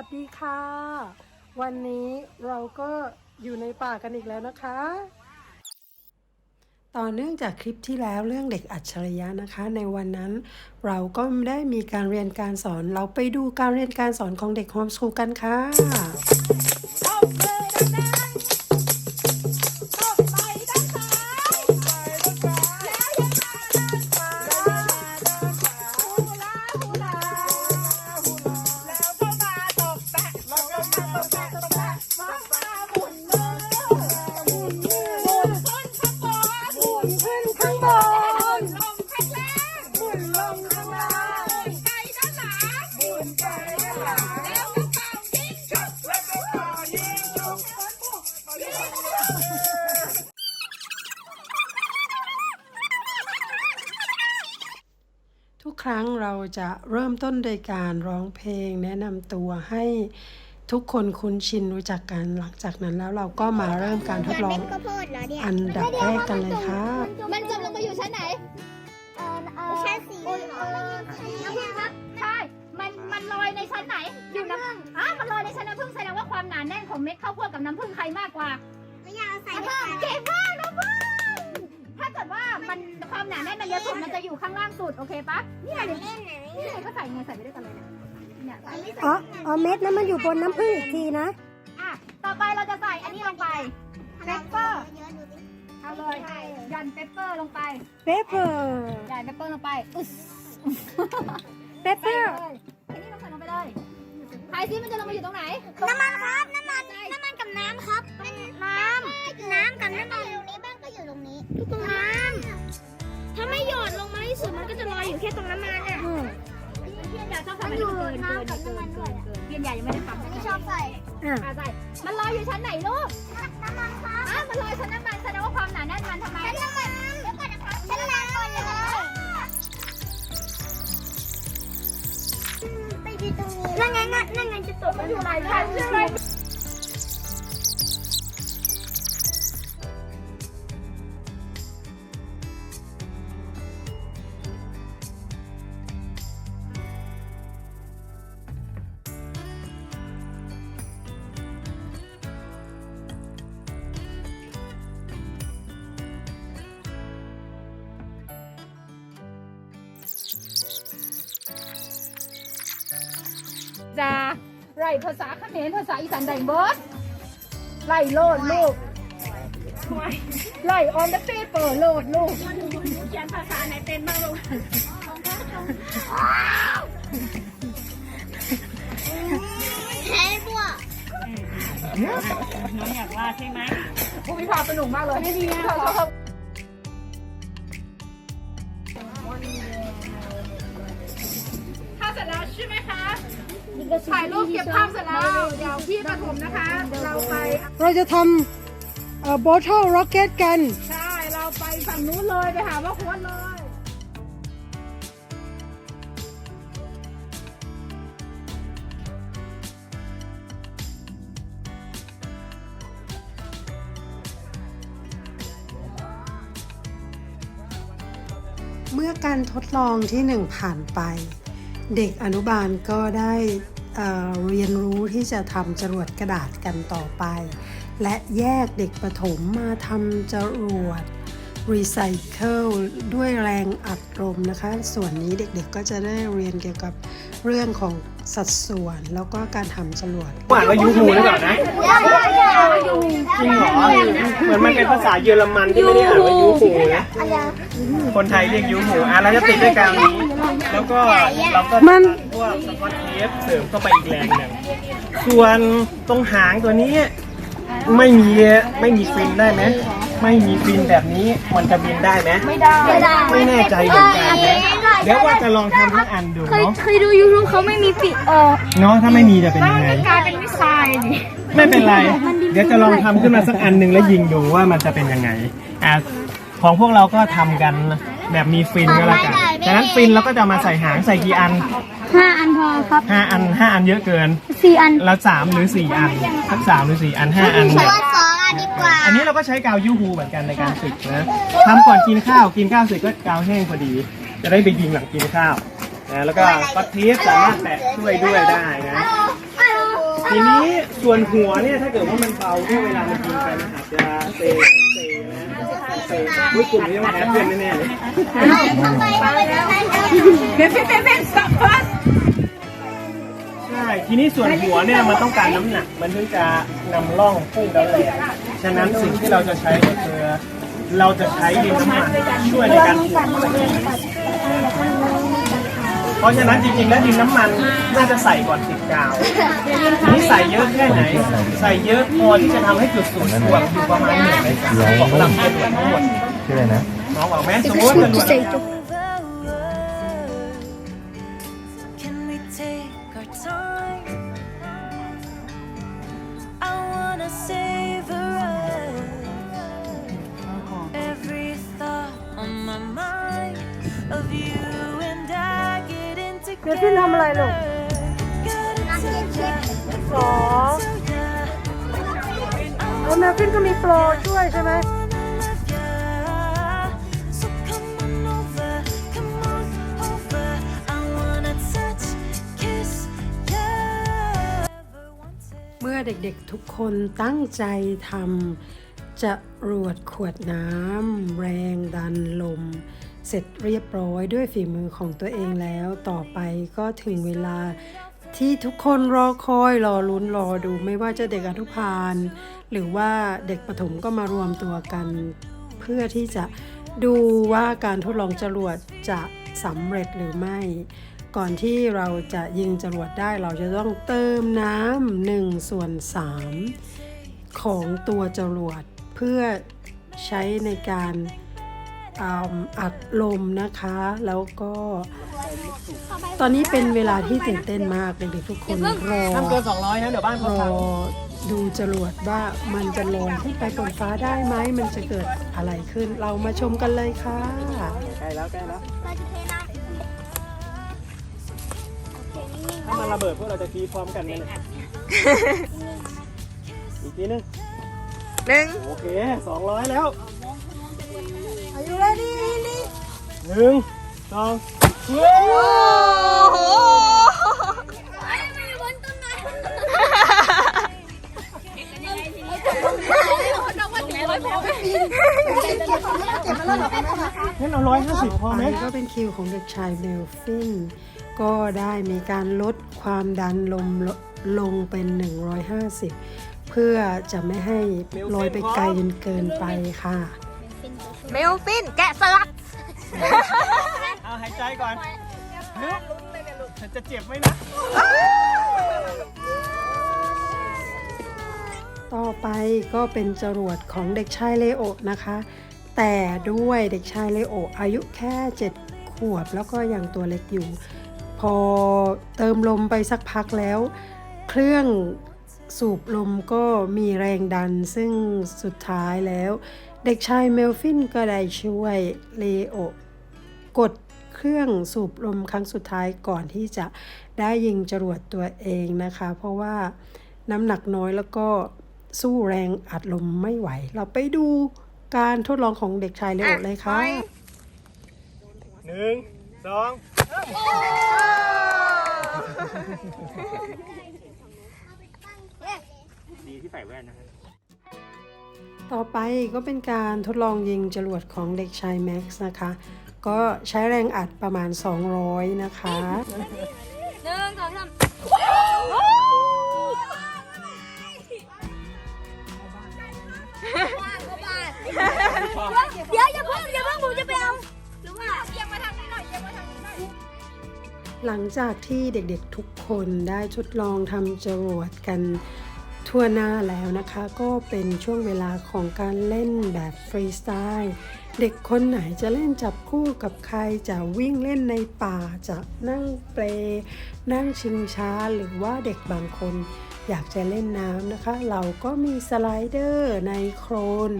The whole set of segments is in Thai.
วัสดีค่ะ วันนี้เราก็อยู่ในป่ากันอีกแล้วนะคะ ต่อเนื่องจากคลิปที่แล้วเรื่องเด็กอัจฉริยะนะคะ ในวันนั้นเราก็ได้มีการเรียนการสอน เราไปดูการเรียนการสอนของเด็กโฮมสคูลกันค่ะ ครั้งเราจะเริ่มต้นโดยการร้องเพลง แนะนำตัวให้ทุกคนคุ้นชินรู้จักกันหลังจากนั้นแล้วเราก็มาเริ่มการทดลองข้าวโพดเหรอเนี่ยอันดับแรกกันเลยครับมันจมลงไปอยู่ชั้นไหนชั้นสีเหลืองน้ำผึ้งครับใช่มันมันลอยในชั้นไหน อยู่น้ำผึ้งอะมันลอยในชั้นน้ำผึ้งแสดงว่าความหนาแน่นของเม็ดข้าวโพดกับน้ำผึ้งใครมากกว่าไม่อยากเอาใส่น้ำไปผึ้งเก่งมากน้ำผึ้งถ้าเกิดว่ามันความหนาแน่นมันเยอะสุดมันจะอยู่ข้างล่างสุดโอเคปะนี่ไงเล่นไหนนี่ไงก็ใส่ไงใส่ไปด้วยกันเลยเนี่ยเนี่ยใส่อ๋ออ๋อเม็ดนั้นมันอยู่บนน้ำผึ้งอีกทีนะ อะต่อไปเราจะใส่อันนี้ลงไปเปปเปอร์เยอะดูดิเอาเลยหย่อนเปปเปอร์ลงไปเปเปอร์หย่อนเปปเปอร์ลงไปอึ๊สเปเปอร์อันนี้เราใส่ลงไปเลยทายซิมันจะลงมาอยู่ตรงไหนน้ำมันครับ สุดมันก็จะลอยอยู่แค่ตรงน้ำมันเนี่ยเพียนใหญ่ชอบทำให้มันเกินเกินเกินเกินเกินเพียนใหญ่ยังไม่ได้ฟังอันนี้ชอบใส่อะอะใส่มันลอยอยู่ชั้นไหนลูกน้ำมันครับอะมันลอยชั้นน้ำมันแสดงว่าความหนาแน่นมันทำไมฉันน้ำมันเดี๋ยวก่อนนะครับฉันน้ำมันเลยไปอยู่ตรงนี้นั่นไงนั่นไงจะตกมันอยู่หลายชั้นใช่ไหม จะไรภาษาเขมรภาษาอีสานใดเบิร์ดไล่โลดลูกไล่ออนเดอะเปเปอร์โลดลูกเขียนภาษาไหนเป็นบ้างลูกแพ้บัวผู้พิพากษาสนุกมากเลยไม่ดี ถ่ายรูปเก็บภาพเสร็จแล้ว เดี๋ยวพี่ประถมนะคะ เราไป เราจะทำเอ่อ bottle rocket กัน ใช่ เราไปฝั่งนู้นเลยไปหาว่าควรเลยเมื่อการทดลองที่หนึ่งผ่านไป เด็กอนุบาลก็ได้ เอ่อเรียนรู้ที่จะทำจรวดกระดาษกันต่อไป และแยกเด็กประถมมาทำจรวดรีไซเคิลด้วยแรงอัดลมนะคะ ส่วนนี้เด็กๆก็จะได้เรียนเกี่ยวกับเรื่องของสัดส่วนแล้วก็การทำจรวดอ่านว่ายูฮูหรือเปล่านะจริงเหรอเหมือนมันเป็นภาษาเยอรมันที่ไม่ได้อ่านว่ายูฮูนะคนไทยเรียกยูฮูอะเราจะติดด้วยกาวนี้แล้วก็เราก็มันพวกสกอตเทป เสริมเข้าไปอีกแรงหนึ่งส่วนตรงหางตัวนี้ ไม่มีไม่มีฟินได้ไหมไม่มีฟินแบบนี้มันจะบินได้ไหมไม่ได้ไม่แน่ใจเหมือนกันนะเดี๋ยวว่าจะลองทำทั้งอันดูเคยเนาะเคยดูยูทูบเขาไม่มีปิดเออเนาะถ้าไม่มีจะเป็นยังไงกลายเป็นมิสไซล์ดิไม่เป็นไร เดี๋ยวจะลองทำขึ้นมาสักอันหนึ่งแล้วยิงดูว่ามันจะเป็นยังไงอะของพวกเราก็ทำกันแบบมีฟินก็แล้วกันดังนั้นฟินเราก็จะมาใส่หางใส่กี่อัน ห้าอันพอครับห้าอันห้าอันเยอะเกินสี่อันแล้วสามหรือสี่อันสักสามหรือสี่อันห้าอันเพเนี่ยราะว่าสองอันดีกว่า อันนี้เราก็ใช้กาวยูฮูเหมือนกันในการฝึกนะทำก่อนกินข้าวกินข้าวเสร็จก็กาวแห้งพอดี จะได้ไปยิงหลังกินข้าวนะแล้วก็ก็เทปสามารถแปะช่วยด้วยได้นะฮัลโหลทีนี้ส่วนหัวเนี่ยถ้าเกิดว่ามันเบาเนี่ยเวลามันยิงไปมันอาจจะเซเซนะเซอุ้ยกลุ่มนี้ต้องแพ้เพื่อนแน่ๆเลยเบนเบนเบน ทีนี้ส่วนหัวเนี่ยมันต้องการน้ำหนัก มันถึงจะนำร่องพุ่งแล้วแหละฉะนั้นสิ่งที่เราจะใช้ก็คือเราจะใช้ดินน้ำมันช่วยในการถ่วงเพราะฉะนั้นจริงๆแล้วดินน้ำมันน่าจะใส่ก่อนติดกาวนี่ใส่เยอะแค่ไหน ใส่เยอะพอที่จะทำให้จุดศูนย์ถ่วงอยู่ประมาณหนึ่งในสามของลำจรวดทั้งหมด ชื่ออะไรนะน้องบอกแม่สมมติว่าจรวด Can ดี๋ยวพี่ทำอะไรลูกนักเก็ตแมวฟินก็มีโลรช่วยใช่ไหมเมื่อเด็กๆทุกคนตั้งใจทำจะรวดขวดน้ำแรงดันลม เสร็จเรียบร้อยด้วยฝีมือของตัวเองแล้ว ต่อไปก็ถึงเวลาที่ทุกคนรอคอยรอลุ้นรอดูไม่ว่าจะเด็กอนุบาลหรือว่าเด็กประถมก็มารวมตัวกัน เพื่อที่จะดูว่าการทดลองจรวดจะสำเร็จหรือไม่ ก่อนที่เราจะยิงจรวดได้เราจะต้องเติมน้ำหนึ่งส่วนสามของตัวจรวดเพื่อใช้ในการ อ่าอัดลมนะคะ แล้วก็ ตอนนี้เป็นเวลาที่ตื่นเต้นมากเด็กๆทุกคนรอห้ามเกิน200นะเดี๋ยวบ้านรเขาอพังดูจรวดว่ามันจะลอยขึ้นไปบนฟ้าได้ไหมมันจะเกิดอะไรขึ้น เรามาชมกันเลยค่ะใกล้แล้วใกล้แล้วถ้ามันระเบิดพวกเราจะทีพร้อมกันไหมเนี่ยอีกทีนึงหนึ่งโอเคสองร้อยแล้ว อายุเลยนี่นี่หนึ่งสองเฮ้ยงั้นเอาร้อยห้าสิบพอไหมไปก็เป็นคิวของเด็กชายเมลฟิน ก็ได้มีการลดความดันลมลลงเป็น 150 เพื่อจะไม่ให้ลอยไปไกลจนเกินไปค่ะ เมลฟินแกะสลัก เอาหายใจก่อนนึกฉันจะเจ็บไหมนะ ต่อไปก็เป็นจรวดของเด็กชายเลโอนะคะ แต่ด้วยเด็กชายเลโออายุแค่ 7 ขวบแล้วก็ยังตัวเล็กอยู่ พอเติมลมไปสักพักแล้ว เครื่อง สูบลมก็มีแรงดันซึ่งสุดท้ายแล้ว เด็กชายเมลฟินก็ได้ช่วยเลโอกดเครื่องสูบลมครั้งสุดท้ายก่อนที่จะได้ยิงจรวดตัวเองนะคะ เพราะว่าน้ำหนักน้อยแล้วก็สู้แรงอัดลมไม่ไหว เราไปดูการทดลองของเด็กชายเลโอเลยค่ะหนึ่งสอง ดีที่ใส่แว่นนะครับต่อไปก็เป็นการทดลองยิงจรวดของเด็กชายแม็กซ์นะคะ ก็ใช้แรงอัดประมาณ 200 นะคะหนึ่งสองสามเดี๋ยวอย่าเพิ่งอย่าเพิ่งผมจะไปเอาหรือว่าเอียงมาทางนี้หน่อยเอียงมาทางนี้หน่อยหลังจากที่เด็กๆทุกคนได้ทดลองทำจรวดกัน ทั่วหน้าแล้วนะคะก็เป็นช่วงเวลาของการเล่นแบบฟรีสไตล์เด็กคนไหนจะเล่นจับคู่กับใครจะวิ่งเล่นในป่าจะนั่งเปลนั่งชิงช้าหรือว่าเด็กบางคนอยากจะเล่นน้ำนะคะ เราก็มีสไลเดอร์ในโครน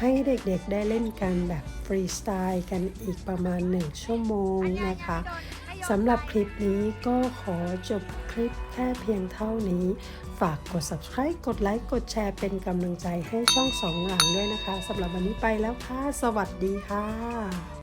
ให้เด็กๆได้เล่นกันแบบฟรีสไตล์กันอีกประมาณ 1 ชั่วโมงนะคะ สำหรับคลิปนี้ก็ขอจบคลิปแค่เพียงเท่านี้ ฝากกด subscribe กดไลค์ กดแชร์เป็นกำลังใจให้ช่องสองหลังด้วยนะคะสำหรับวันนี้ไปแล้วค่ะ สวัสดีค่ะ